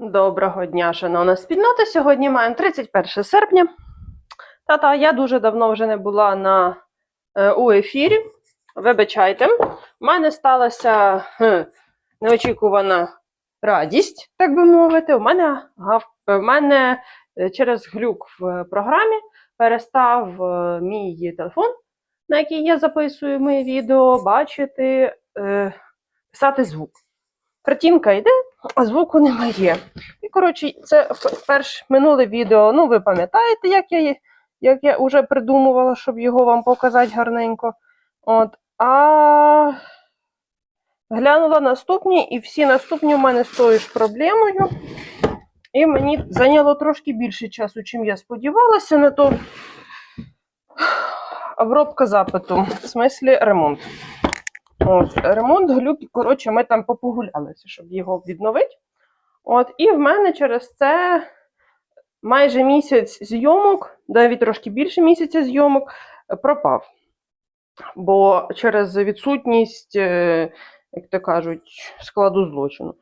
Доброго дня, шановна спільнота. Сьогодні маємо 31 серпня. Та-та, я дуже давно вже не була на, е, у ефірі. Вибачайте, в мене сталася хм, неочікувана радість, так би мовити. У мене, гав, в мене е, через глюк в програмі перестав е, мій телефон, на який я записую мої відео, бачити, е, писати звук. Картинка йде, а звуку немає. І, коротше, це перш минуле відео. Ну, ви пам'ятаєте, як я, як я вже придумувала, щоб його вам показати гарненько. От. А глянула наступні, і всі наступні у мене з тою ж проблемою. І мені зайняло трошки більше часу, чим я сподівалася, на то обробка запиту, в смислі ремонт. От, ремонт глюк, коротше, ми там попогулялися, щоб його відновити. От, і в мене через це майже місяць зйомок, навіть трошки більше місяця зйомок, е, пропав. Бо через відсутність, е, як то кажуть, складу злочину.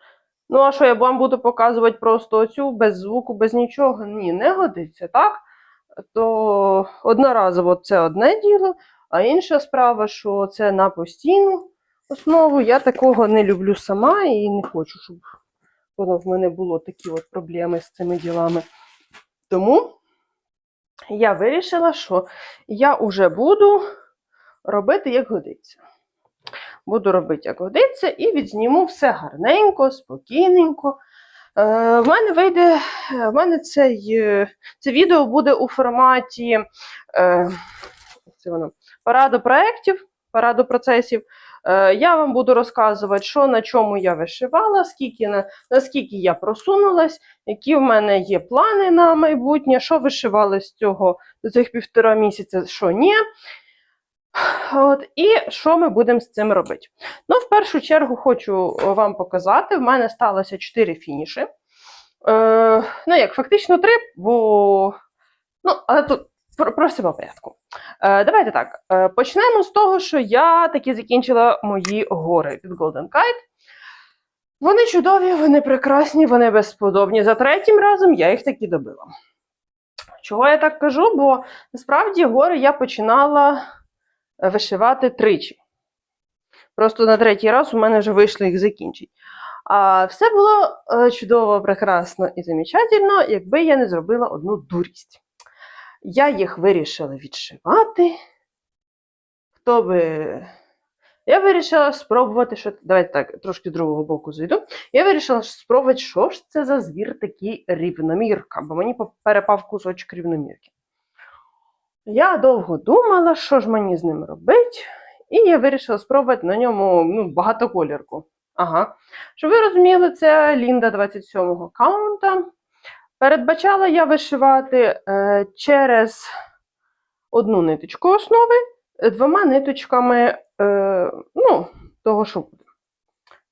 Ну, а що я вам буду показувати просто оцю без звуку, без нічого? Ні, не годиться, так? То одноразово це одне діло, а інша справа, що це на постійну основу. Я такого не люблю сама і не хочу, щоб воно в мене було такі от проблеми з цими ділами. Тому я вирішила, що я вже буду робити, як годиться. Буду робити, як годиться, і відзніму все гарненько, спокійненько. Е, в мене вийде, в мене цей, е, це відео буде у форматі е, це воно, параду проєктів, параду процесів. Е, я вам буду розказувати, що на чому я вишивала, скільки на, наскільки я просунулась, які в мене є плани на майбутнє, що вишивали з цього до цих півтора місяця, що ні. От, і що ми будемо з цим робити? Ну, в першу чергу хочу вам показати: в мене сталося 4 фініші. Е, ну, як, фактично 3, бо. Ну, але тут про, про все по порядку. Е, давайте так. Е, почнемо з того, що я таки закінчила мої гори від Golden Kite. Вони чудові, вони прекрасні, вони безподобні. За третім разом я їх таки добила. Чого я так кажу? Бо насправді гори я починала е, вишивати тричі. Просто на третій раз у мене вже вийшло їх закінчити. А все було чудово, прекрасно і замечательно, якби я не зробила одну дурість. Я їх вирішила відшивати. Хто би. Я вирішила спробувати, що. Давайте так, трошки з другого боку зайду. Я вирішила спробувати, що ж це за звір такий рівномірка, бо мені перепав кусочок рівномірки. Я довго думала, що ж мені з ним робити, і я вирішила спробувати на ньому ну, багатоколірку. Ага. Щоб ви розуміли, це Лінда 27-го каунта. Передбачала я вишивати е, через одну ниточку основи, двома ниточками е, ну, того, що буде.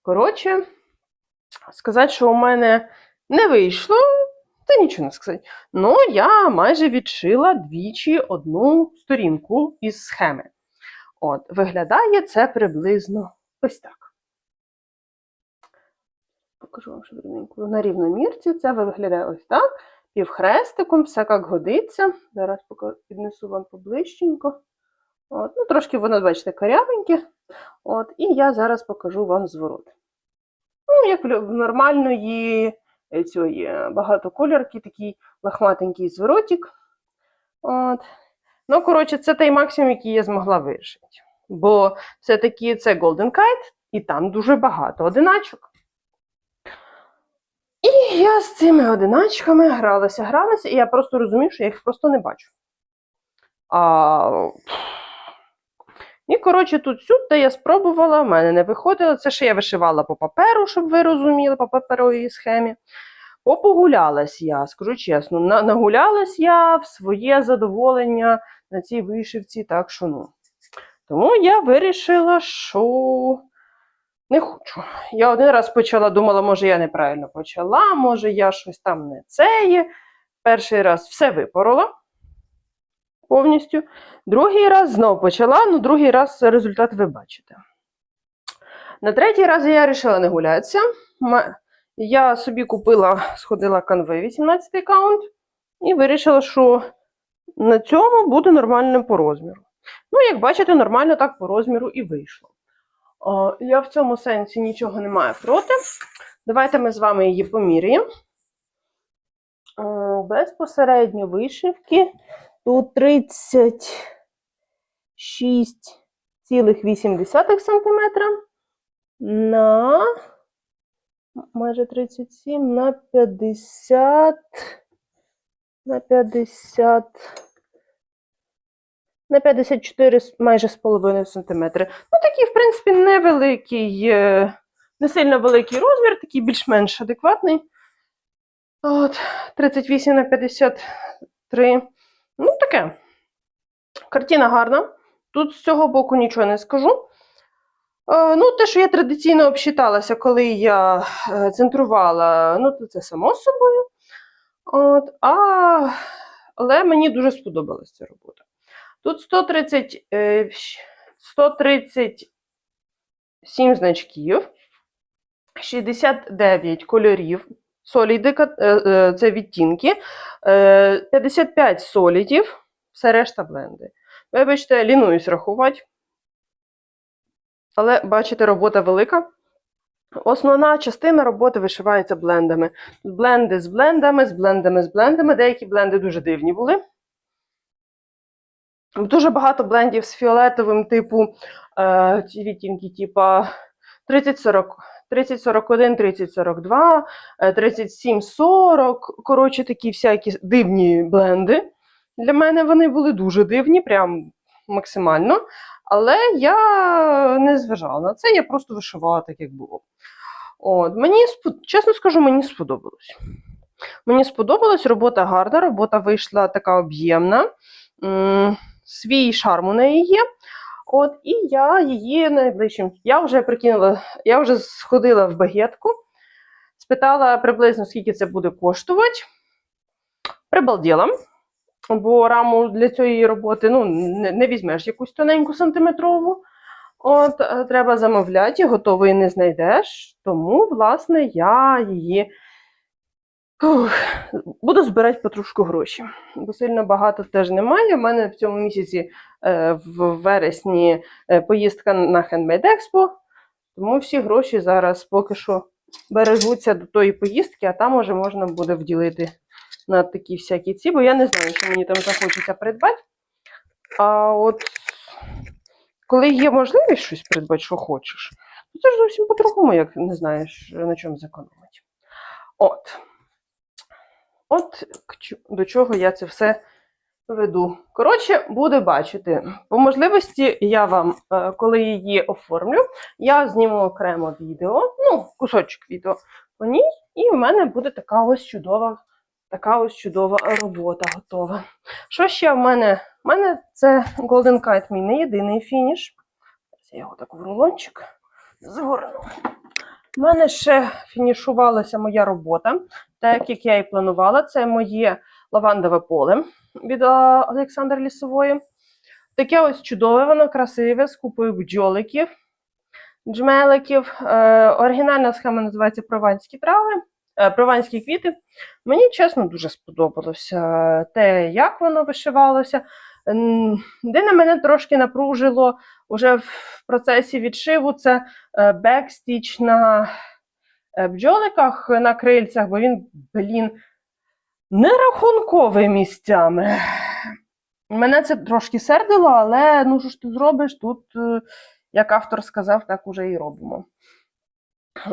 Коротше, сказати, що у мене не вийшло, це нічого не сказати. Ну, я майже відшила двічі одну сторінку із схеми. От, виглядає це приблизно ось так. Покажу вам швиденько. На рівномірці це виглядає ось так. Півхрестиком, все як годиться. Зараз піднесу вам поближченько. От, ну, трошки воно, бачите, корявеньке. От, і я зараз покажу вам зворот. Ну, як в нормальної е, цієї е, багатоколірки, такий лохматенький зворотик. От. Ну, коротше, це той максимум, який я змогла вирішити. Бо все-таки це Golden Kite, і там дуже багато одиначок. Я з цими одиначками гралася, гралася, і я просто розумію, що я їх просто не бачу. А... І, коротше, тут сюди я спробувала, в мене не виходило. Це ще я вишивала по паперу, щоб ви розуміли, по паперовій схемі. Попогулялась я, скажу чесно, на- нагулялась я в своє задоволення на цій вишивці, так що ну. Тому я вирішила, що не хочу. Я один раз почала, думала, може, я неправильно почала, може, я щось там не це є. Перший раз все випорола повністю. Другий раз знову почала, ну другий раз результат ви бачите. На третій раз я вирішила не гулятися. Я собі купила, сходила канви 18 аккаунт і вирішила, що на цьому буде нормальним по розміру. Ну, як бачите, нормально так по розміру і вийшло. О, я в цьому сенсі нічого не маю проти. Давайте ми з вами її поміряємо. Безпосередньо вишивки. Тут 36,8 см на майже 37 на 50 на 50 на 54 майже з половиною сантиметри. Ну, такий, в принципі, невеликий, не сильно великий розмір, такий більш-менш адекватний. От, 38 на 53. Ну, таке. Картина гарна. Тут з цього боку нічого не скажу. Е, ну, те, що я традиційно обсчиталася, коли я е, центрувала, ну, то це само собою. От, а, але мені дуже сподобалася ця робота. Тут 130, е, 137 значків, 69 кольорів, соліди, е, е, це відтінки, е, 55 солідів, все решта бленди. Вибачте, лінуюсь рахувати. Але бачите, робота велика. Основна частина роботи вишивається блендами. Бленди з блендами, з блендами з блендами. Деякі бленди дуже дивні були. Дуже багато блендів з фіолетовим, типу е, відтінки, типа 3040, 3041, 3042, е, 3740. Коротше, такі всякі дивні бленди. Для мене вони були дуже дивні, прям максимально. Але я не зважала на це, я просто вишивала так, як було. От, мені, чесно скажу, мені сподобалось. Мені сподобалось, робота гарна, робота вийшла така об'ємна. Свій шарм у неї є. От, і я її найближчим. Я вже прикинула, я вже сходила в багетку, спитала приблизно, скільки це буде коштувати. Прибалділа. Бо раму для цієї роботи ну, не, не візьмеш якусь тоненьку сантиметрову. От, е, треба замовляти, готової не знайдеш. Тому, власне, я її ух, буду збирати потрошку гроші. Бо сильно багато теж немає. У мене в цьому місяці е, в вересні е, поїздка на Handmade Expo, тому всі гроші зараз поки що бережуться до тої поїздки, а там уже можна буде вділити на такі всякі ці, бо я не знаю, що мені там захочеться придбати. А от коли є можливість щось придбати, що хочеш, то це ж зовсім по-другому, як не знаєш, на чому зекономити. От. От до чого я це все веду. Коротше, буде бачити. По можливості, я вам, е, коли її оформлю, я зніму окремо відео, ну, кусочок відео по ній, і в мене буде така ось чудова, така ось чудова робота готова. Що ще в мене? У мене це Golden Kite мій не єдиний фініш. Я його так в рулончик згорну. У мене ще фінішувалася моя робота, так як я і планувала. Це моє лавандове поле від Олександра Лісової. Таке ось чудове, воно красиве, з купою бджоликів, джмеликів. Е, оригінальна схема називається Прованські трави, е, прованські квіти. Мені чесно дуже сподобалося те, як воно вишивалося. Єдине мене трошки напружило уже в процесі відшиву це е, бекстіч на е, бджоликах на крильцях, бо він, блін, нерахунковий місцями. Мене це трошки сердило, але ну що ж ти зробиш? Тут, е, як автор сказав, так уже і робимо.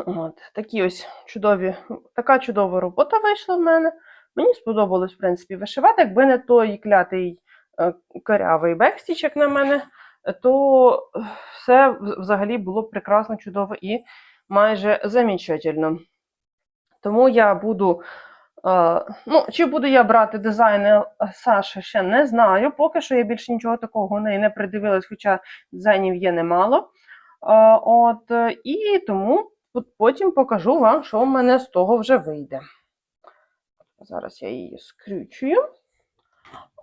От, такі ось чудові, така чудова робота вийшла в мене. Мені сподобалось, в принципі, вишивати. Якби не той клятий корявий бекстіч, як на мене, то е, все взагалі було прекрасно, чудово і майже замічательно. Тому я буду. е, ну, чи буду я брати дизайни Саші, ще не знаю. Поки що я більше нічого такого неї не придивилась, хоча дизайнів є немало. Е, от, е, і тому потім покажу вам, що в мене з того вже вийде. Зараз я її скрючую.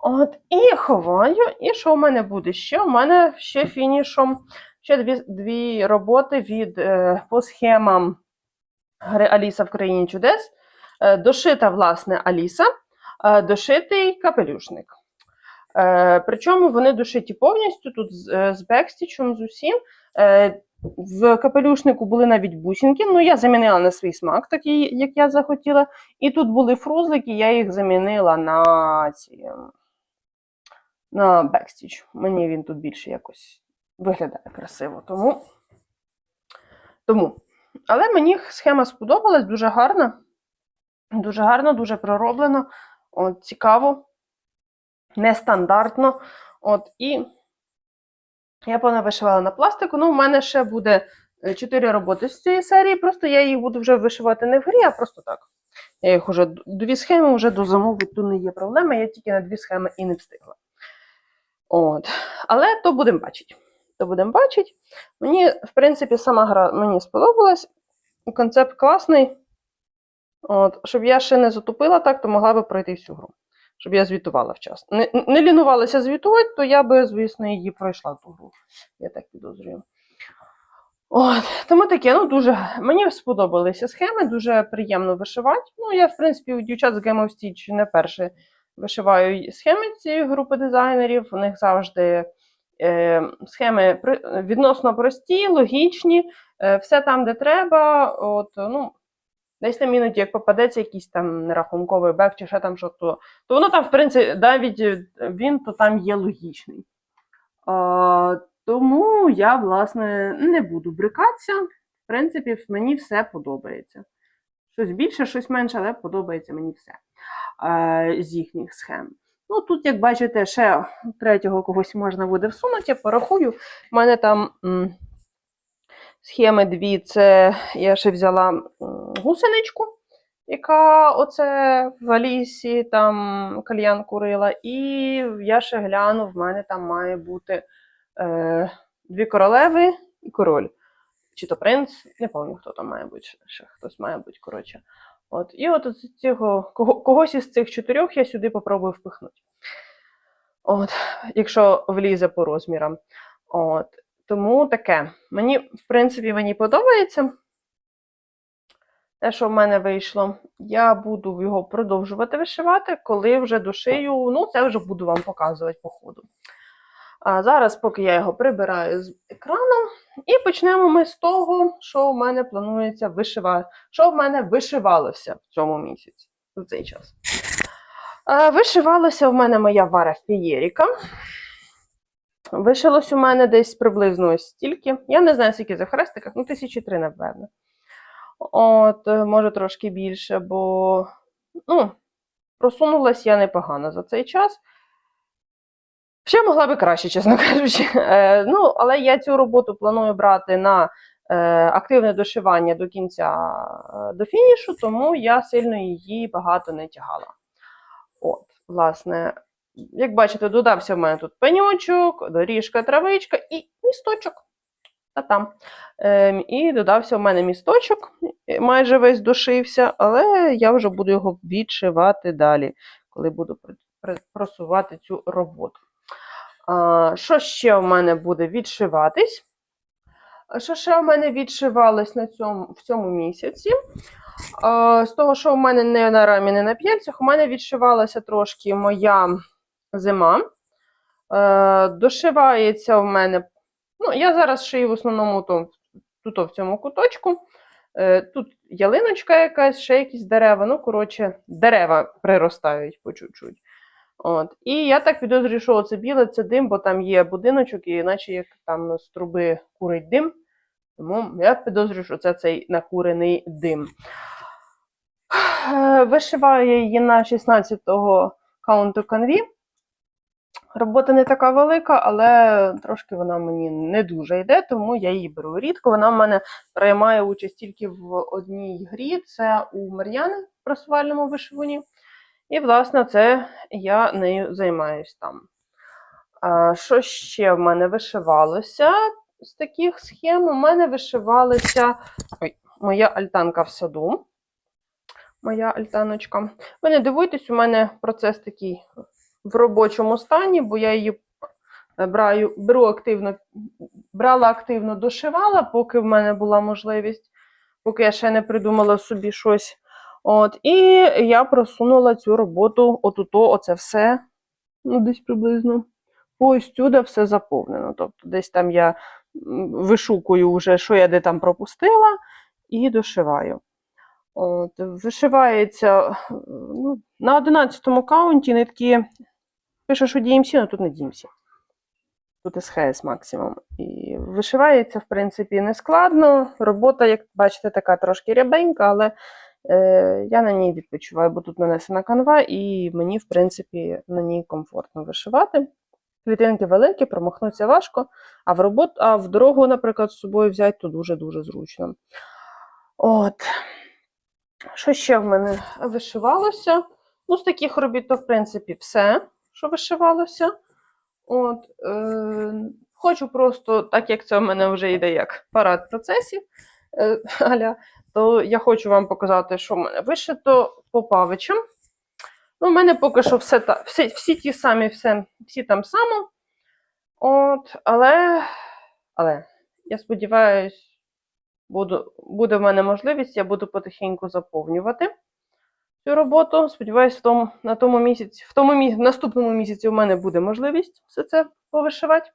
От, і ховаю. І що в мене буде ще? У мене ще фінішом ще дві, дві роботи від, е, по схемам гри Аліса в країні чудес. Е, Дошита, власне, Аліса, е, дошитий капелюшник. Причому вони дошиті повністю тут з бекстічем, з усім. В капелюшнику були навіть бусинки, ну я замінила на свій смак, такий, як я захотіла. І тут були фрузлики, я їх замінила на ці на бекстіч. Мені він тут більше якось виглядає красиво. Тому. тому. Але мені схема сподобалась, дуже гарна. Дуже гарно, дуже пророблено. От, цікаво, нестандартно. От, і я понавишивала на пластику. Ну, у мене ще буде 4 роботи з цієї серії, просто я їх буду вже вишивати не в грі, а просто так. Я їх уже дві схеми вже до замовити, тут не є проблема, я тільки на дві схеми і не встигла. От. Але то будемо бачити. То будемо бачити. Мені, в принципі, сама гра мені сподобалась. Концепт класний. От, щоб я ще не затупила так, то могла би пройти всю гру. Щоб я звітувала вчасно. Не, не лінувалася звітувати, то я би, звісно, її пройшла ту гру. Я так підозрюю. От, тому таке, ну дуже мені сподобалися схеми, дуже приємно вишивати. Ну, я, в принципі, у дівчат з Game of Stitch не перше вишиваю схеми цієї групи дизайнерів. У них завжди е, схеми відносно прості, логічні, е, все там, де треба. От, ну, десь там іноді, як попадеться якийсь там нерахунковий бек чи ще там що, то, то воно там, в принципі, навіть е, він то там є логічний. А, тому я, власне, не буду брикатися. В принципі, мені все подобається. Щось більше, щось менше, але подобається мені все е, з їхніх схем. Ну, тут, як бачите, ще третього когось можна буде всунути, я порахую. У мене там схеми дві. Це я ще взяла гусеничку, яка оце в Алісі там кальян курила. І я ще гляну, в мене там має бути е, дві королеви і король. Чи то принц, не пам'ятаю, хто там має бути, ще- хтось має бути, коротше. От, і от з цього, кого, когось із цих чотирьох я сюди попробую впихнути. От, якщо влізе по розмірам. От, тому таке. Мені, в принципі, мені подобається. Те, що в мене вийшло, я буду його продовжувати вишивати, коли вже дошию, ну, це вже буду вам показувати по ходу. А зараз, поки я його прибираю з екрану, і почнемо ми з того, що в мене планується вишивати. Що в мене вишивалося в цьому місяці, в цей час. Вишивалася в мене моя вара фієріка. Вишилось у мене десь приблизно ось стільки. Я не знаю, скільки за хрестиках, ну, тисячі три, напевно. От, е, може трошки більше, бо ну, просунулась я непогано за цей час. Ще могла би краще, чесно кажучи. Е, ну, але я цю роботу планую брати на е, активне дошивання до кінця е, до фінішу, тому я сильно її багато не тягала. От, власне, як бачите, додався в мене тут пеньочок, доріжка, травичка і місточок. Та там. Ем, і додався в мене місточок, майже весь дошився, але я вже буду його відшивати далі, коли буду пр- пр- просувати цю роботу. А, що ще в мене буде відшиватись? Що ще в мене відшивалось на цьому, в цьому місяці? А, з того, що в мене не на рамі, не на п'яльцях, у мене відшивалася трошки моя зима. Е, дошивається в мене. Ну, я зараз шию в основному то, тут в цьому куточку. Е, тут ялиночка якась, ще якісь дерева. Ну, коротше, дерева приростають по чуть-чуть. От. І я так підозрюю, що це біле це дим, бо там є будиночок, і наче як там з труби курить дим. Тому я підозрюю, що це цей накурений дим. Е, Вишиваю її на 16-го каунту канві. Робота не така велика, але трошки вона мені не дуже йде, тому я її беру рідко. Вона в мене приймає участь тільки в одній грі. Це у Мар'яни в просувальному вишиванні. І, власне, це я нею займаюсь там. Що ще в мене вишивалося з таких схем? У мене вишивалася ой, моя альтанка в саду. Моя альтаночка. Ви не дивуйтесь, у мене процес такий в робочому стані, бо я її е, браю, беру активно, брала активно, дошивала, поки в мене була можливість. поки я ще не придумала собі щось. От, і я просунула цю роботу, отуто, оце все, ну, десь приблизно. Ось сюди все заповнено. Тобто, десь там я вишукую вже, що я де там пропустила, і дошиваю. От, вишивається ну, на 11 каунті нитки. Пише, що DMC, але тут не DMC. Тут СХС максимум. І вишивається, в принципі, не складно. Робота, як бачите, така трошки рябенька, але е, я на ній відпочиваю, бо тут нанесена канва, і мені, в принципі, на ній комфортно вишивати. Клітинки великі, промахнутися важко, а в робот, а в дорогу, наприклад, з собою взяти, то дуже-дуже зручно. От. Що ще в мене вишивалося? Ну, з таких робіт, то, в принципі, все, що вишивалося. От, е, хочу просто, так як це в мене вже йде як парад процесів, е, аля, то я хочу вам показати, що в мене вишито по павичам. Ну, у мене поки що все та, всі, всі ті самі, все, всі там само. От, але, але я сподіваюся, буду, буде в мене можливість, я буду потихеньку заповнювати цю роботу. Сподіваюсь, в тому, на тому місяці, в тому місяці, наступному місяці у мене буде можливість все це повишивати.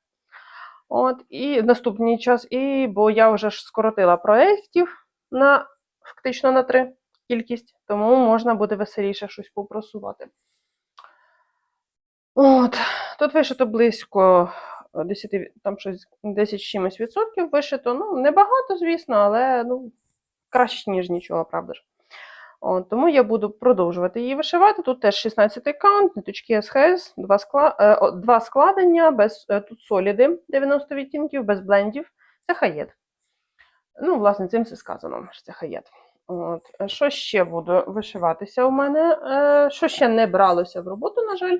От, і наступний час, і бо я вже ж скоротила проєктів на фактично на три кількість, тому можна буде веселіше щось попросувати. От, тут вишито близько 10, там щось 10 чимось відсотків вишито. Ну, небагато, звісно, але ну, краще, ніж нічого, правда ж. От, тому я буду продовжувати її вишивати. Тут теж 16 каунт, ниточки СХС, два, скла... е, два складення, без, е, тут соліди 90 відтінків, без блендів. Це хаєт. Ну, власне, цим все сказано, що це хаєт. От. е, Що ще буде вишиватися у мене? Що ще не бралося в роботу, на жаль,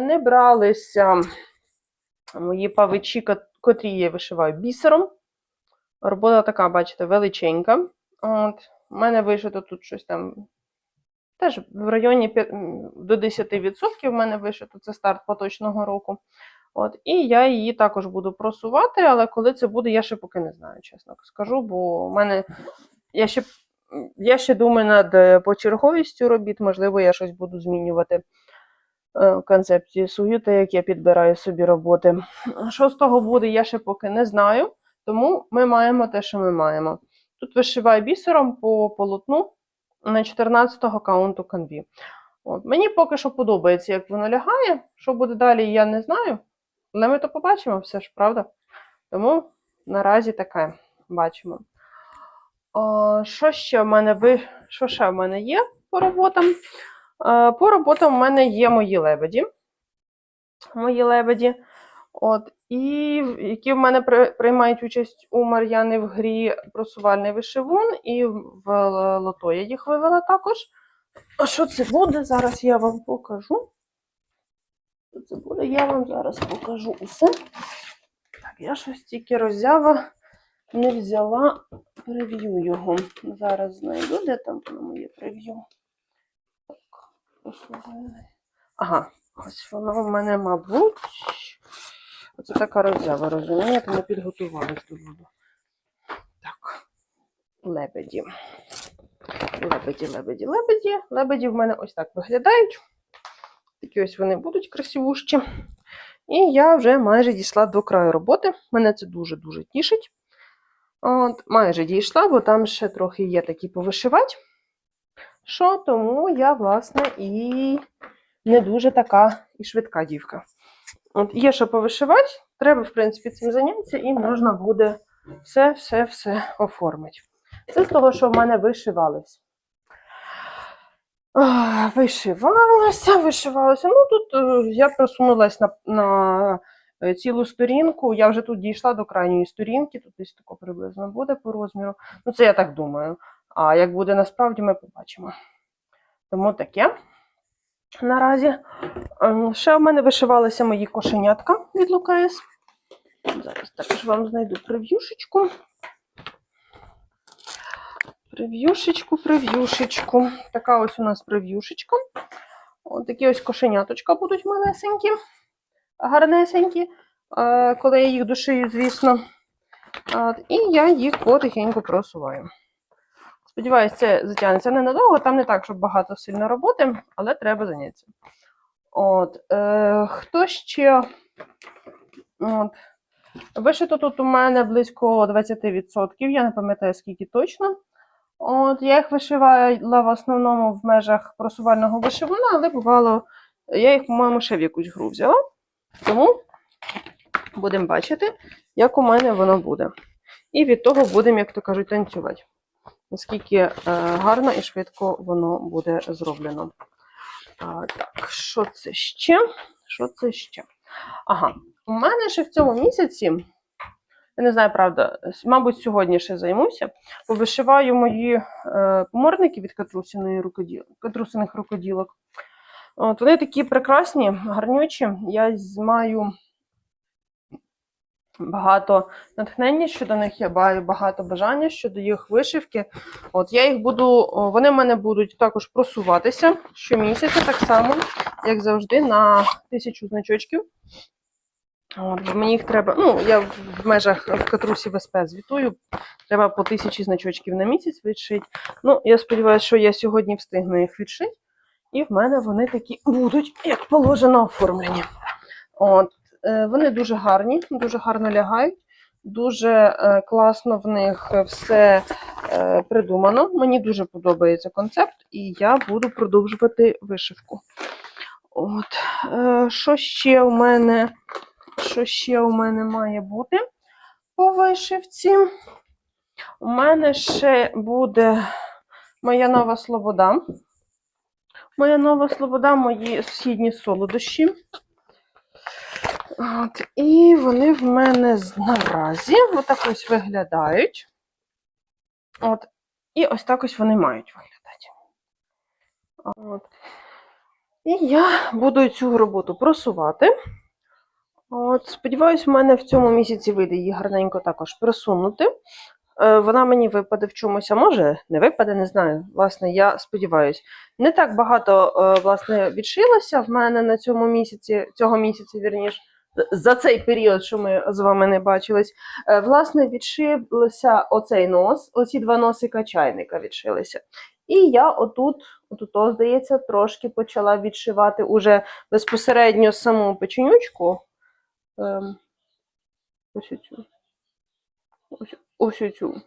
не бралися мої павичі, котрі я вишиваю бісером. Робота така, бачите, величенька. От. У мене вишито тут щось там. Теж в районі п'я- м, до 10% в мене вишито, це старт поточного року. От, і я її також буду просувати, але коли це буде, я ще поки не знаю, чесно скажу, бо в мене я ще, я ще думаю над е, почерговістю робіт, можливо, я щось буду змінювати концепцію свою, те, як я підбираю собі роботи. Що з того буде, я ще поки не знаю, тому ми маємо те, що ми маємо. Тут вишиваю бісером по полотну на 14-го каунту канві. От. Мені поки що подобається, як воно лягає. Що буде далі, я не знаю. Але ми то побачимо все ж, правда? Тому наразі таке бачимо. О, що ще в мене ви... що ще в мене є по роботам? Е, По роботам в мене є мої лебеді. Мої лебеді. От, і які в мене приймають участь у Мар'яни в грі просувальний вишивун, і в лото я їх вивела також. А що це буде? Зараз я вам покажу. Що це буде? Я вам зараз покажу усе. Так, я щось тільки роззява не взяла прев'ю його. Зараз знайду, де там воно моє прев'ю. Ага, ось воно в мене, мабуть. Оце така роззява, розумієте, не підготувалась до воду. Так, лебеді. Лебеді, лебеді, лебеді. Лебеді в мене ось так виглядають. Такі ось вони будуть красивущі. І я вже майже дійшла до краю роботи. Мене це дуже-дуже тішить. От, майже дійшла, бо там ще трохи є такі повишивати. Що тому я, власне, і не дуже така і швидка дівка. От є що повишивати, треба, в принципі, цим зайнятися, і можна буде все-все-все оформити. Це з того, що в мене вишивалось. Вишивалося, вишивалося. Ну, тут е, я просунулась на, на е, цілу сторінку. Я вже тут дійшла до крайньої сторінки, тут десь тако приблизно буде по розміру. Ну, це я так думаю. А як буде насправді, ми побачимо. Тому таке наразі. Ем, Ще в мене вишивалися мої кошенятка від Лукаєс. Зараз також вам знайду прев'юшечку. Прев'юшечку, прев'юшечку. Така ось у нас прев'юшечка. Ось такі ось кошеняточка будуть малесенькі, гарнесенькі, е, коли я їх душию, звісно. І я їх потихеньку просуваю. Сподіваюсь, це затягнеться ненадовго. Там не так, щоб багато сильно роботи, але треба зайнятися. От, е, хто ще? От. Вишито тут у мене близько 20%, я не пам'ятаю, скільки точно. От, я їх вишивала в основному в межах просувального вишивана, але бувало, я їх, по-моєму, ще в якусь гру взяла. Тому будемо бачити, як у мене воно буде. І від того будемо, як то кажуть, танцювати. Наскільки е, гарно і швидко воно буде зроблено. Так, що це ще? Що це ще? Ага, у мене ще в цьому місяці, я не знаю, правда, мабуть, сьогодні ще займуся. Повишиваю мої е, поморники від катрусиних рукоділок. От, вони такі прекрасні, гарнючі. Я маю багато натхнення щодо них, я маю багато бажання щодо їх вишивки. От я їх буду, вони в мене будуть також просуватися щомісяця, так само, як завжди, на тисячу значочків. От, мені їх треба, ну, я в межах в катрусі ВСП звітую, треба по тисячі значочків на місяць відшити. Ну, я сподіваюся, що я сьогодні встигну їх відшити, і в мене вони такі будуть, як положено, оформлені. От, вони дуже гарні, дуже гарно лягають, дуже е, класно в них все е, придумано. Мені дуже подобається концепт, і я буду продовжувати вишивку. От, е, що ще у мене? Що ще у мене має бути по вишивці? У мене ще буде моя нова слобода. Моя нова слобода, мої східні солодощі. От, і вони в мене наразі отак ось виглядають. От, і ось так ось вони мають виглядати. От. І я буду цю роботу просувати. От, сподіваюсь, в мене в цьому місяці вийде її гарненько також просунути. Е, Вона мені випаде в чомусь, а може не випаде, не знаю. Власне, я сподіваюся. Не так багато е, власне, відшилося в мене на цьому місяці, цього місяця, вірніш, за цей період, що ми з вами не бачились. Е, Власне, відшилося оцей нос, оці два носика чайника відшилися. І я отут, отут, здається, трошки почала відшивати уже безпосередньо саму печенючку. Ем, ось оцю. Ось, ось оцю.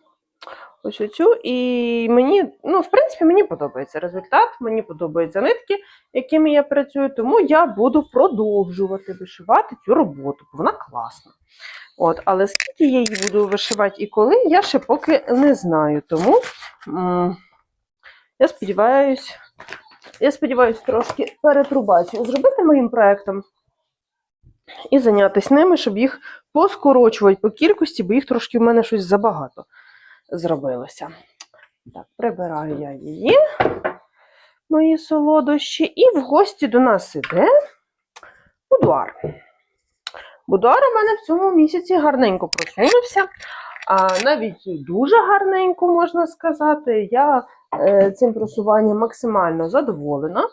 Ось оцю. І мені, ну, в принципі, мені подобається результат, мені подобаються нитки, якими я працюю, тому я буду продовжувати вишивати цю роботу, бо вона класна. От, але скільки я її буду вишивати і коли, я ще поки не знаю. Тому я сподіваюсь, я сподіваюсь трошки перетрубацію зробити моїм проектом і зайнятися ними, щоб їх поскорочувати по кількості, бо їх трошки в мене щось забагато зробилося. Так, прибираю я її, мої солодощі, і в гості до нас іде будуар. Будуар у мене в цьому місяці гарненько просунувся, а навіть дуже гарненько можна сказати. Я е, цим просуванням максимально задоволена.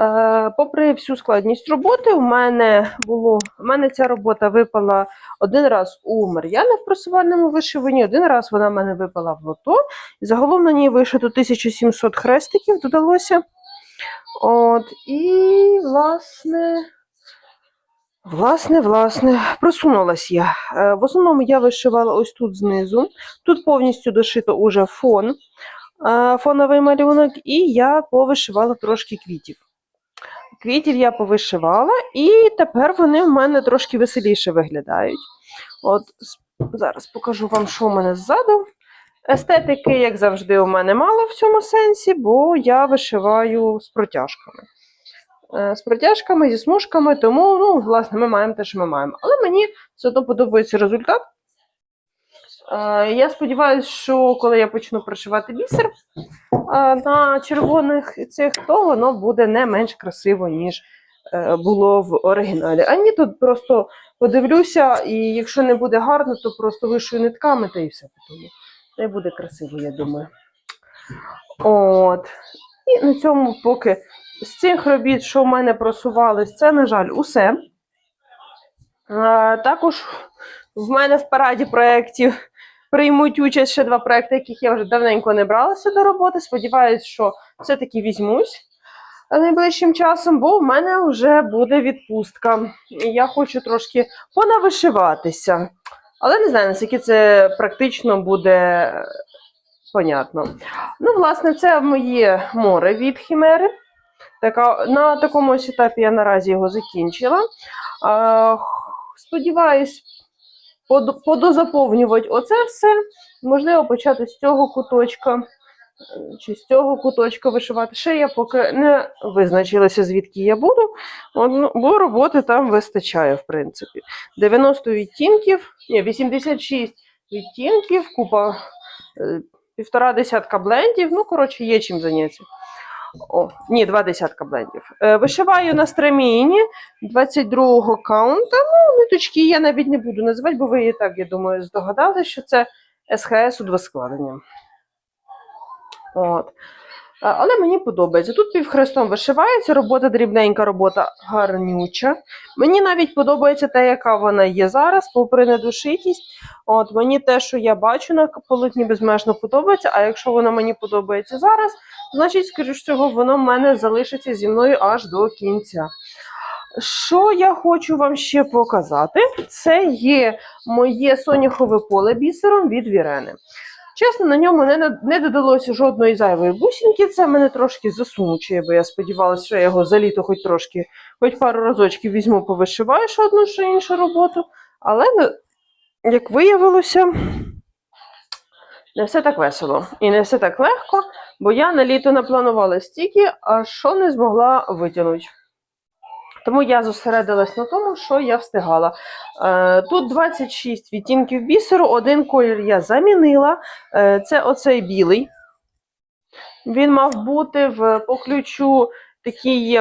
Е, попри всю складність роботи, у мене було у мене ця робота випала один раз у Мар'яни в просувальному вишиванні, один раз вона в мене випала в лото. І загалом на ній вишито 1700 хрестиків додалося. От, і, власне, власне, власне, просунулась я. Е, В основному я вишивала ось тут знизу. Тут повністю дошито уже фон, е, фоновий малюнок, і я повишивала трошки квітів. Квітів я повишивала, і тепер вони в мене трошки веселіше виглядають. От зараз покажу вам, що у мене ззаду. Естетики, як завжди, у мене мало в цьому сенсі, бо я вишиваю з протяжками. Е, З протяжками, зі смужками, тому, ну, власне, ми маємо те, що ми маємо. Але мені все одно подобається результат. Е, Я сподіваюся, що коли я почну прошивати бісер е, на червоних цих, то воно буде не менш красиво, ніж було в оригіналі. А ні, тут просто подивлюся, і якщо не буде гарно, то просто вишую нитками та і все потім. Та буде красиво, я думаю. От. І на цьому поки з цих робіт, що в мене просувались, це, на жаль, усе. Е, Також в мене в параді проєктів приймуть участь ще два проекти, яких я вже давненько не бралася до роботи. Сподіваюсь, що все-таки візьмусь найближчим часом, бо в мене вже буде відпустка. І я хочу трошки понавишиватися. Але не знаю, наскільки це практично буде понятно. Ну, власне, це моє море від хімери. Така, на такому ось етапі я наразі його закінчила. А, сподіваюсь, под- подозаповнювати оце все. Можливо, почати з цього куточка. е, Чи з цього куточка вишивати. Ще я поки не визначилася, звідки я буду, ну, бо роботи там вистачає, в принципі. 90 відтінків, ні, 86 відтінків, купа е, півтора десятка блендів. Ну, коротше, є чим зайнятися. О, ні, два десятка блендів. Е, вишиваю на страміні 22-го каунта. Ну, ниточки я навіть не буду називати, бо ви і так, я думаю, здогадалися, що це СХС у два складення. От. Але мені подобається. Тут півхрестом вишивається, робота дрібненька, робота гарнюча. Мені навіть подобається те, яка вона є зараз, попри недушитість. От мені те, що я бачу на полотні, безмежно подобається. А якщо воно мені подобається зараз, значить, скоріш всього, воно в мене залишиться зі мною аж до кінця. Що я хочу вам ще показати? Це є моє соняхове поле бісером від Вірени. Чесно, на ньому не, не додалося жодної зайвої бусинки. Це мене трошки засмучує, бо я сподівалася, що я його за літо хоч трошки, хоч пару разочків візьму, повишиваю що одну, що іншу роботу. Але, ну, як виявилося, не все так весело і не все так легко, бо я на літо напланувала стільки, а що не змогла витягнути. Тому я зосередилась на тому, що я встигала. Е, Тут 26 відтінків бісеру, один колір я замінила. Е, Це оцей білий. Він мав бути в по ключу такий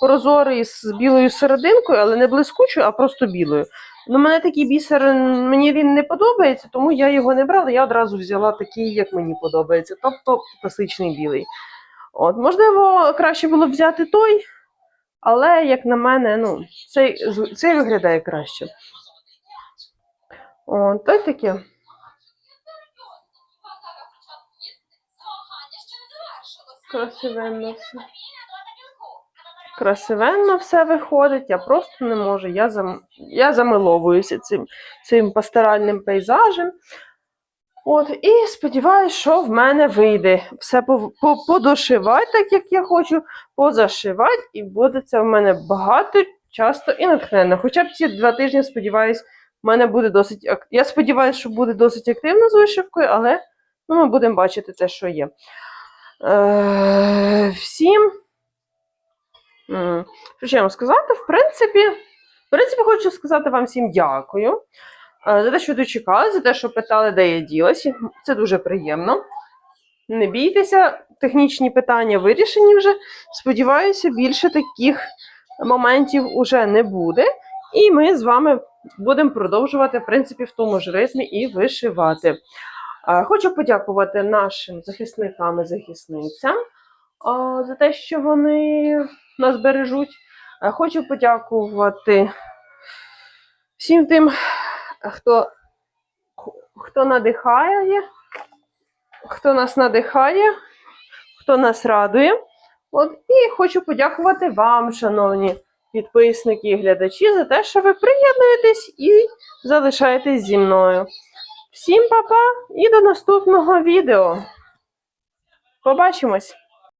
прозорий з білою серединкою, але не блискучою, а просто білою. Ну, мене такий бісер, мені він не подобається, тому я його не брала. Я одразу взяла такий, як мені подобається, тобто класичний білий. От, можливо, краще було взяти той, але, як на мене, ну, цей, цей виглядає краще. О, то й таке. Красивенно все. Красивенно все виходить, я просто не можу. Я, зам... я замиловуюся цим, цим пасторальним пейзажем. От, і сподіваюся, що в мене вийде все подошивати, так як я хочу, позашивати, і буде це в мене багато, часто і натхненно. Хоча б ці два тижні, сподіваюсь, в мене буде досить. Я сподіваюся, що буде досить активно з вишивкою, але ну, ми будемо бачити те, що є. Е, всім. Що ще вам сказати? В принципі, в принципі, хочу сказати вам всім дякую. Е, За те, що дочекали, за те, що питали, де я ділася. Це дуже приємно. Не бійтеся, технічні питання вирішені вже. Сподіваюся, більше таких моментів уже не буде. І ми з вами будемо продовжувати, в принципі, в тому ж ритмі і вишивати. Е, Хочу подякувати нашим захисникам і захисницям е, за те, що вони нас бережуть. Хочу подякувати всім тим, хто, хто надихає, хто нас надихає, хто нас радує. От, і хочу подякувати вам, шановні підписники і глядачі, за те, що ви приєднуєтесь і залишаєтесь зі мною. Всім па-па і до наступного відео. Побачимось!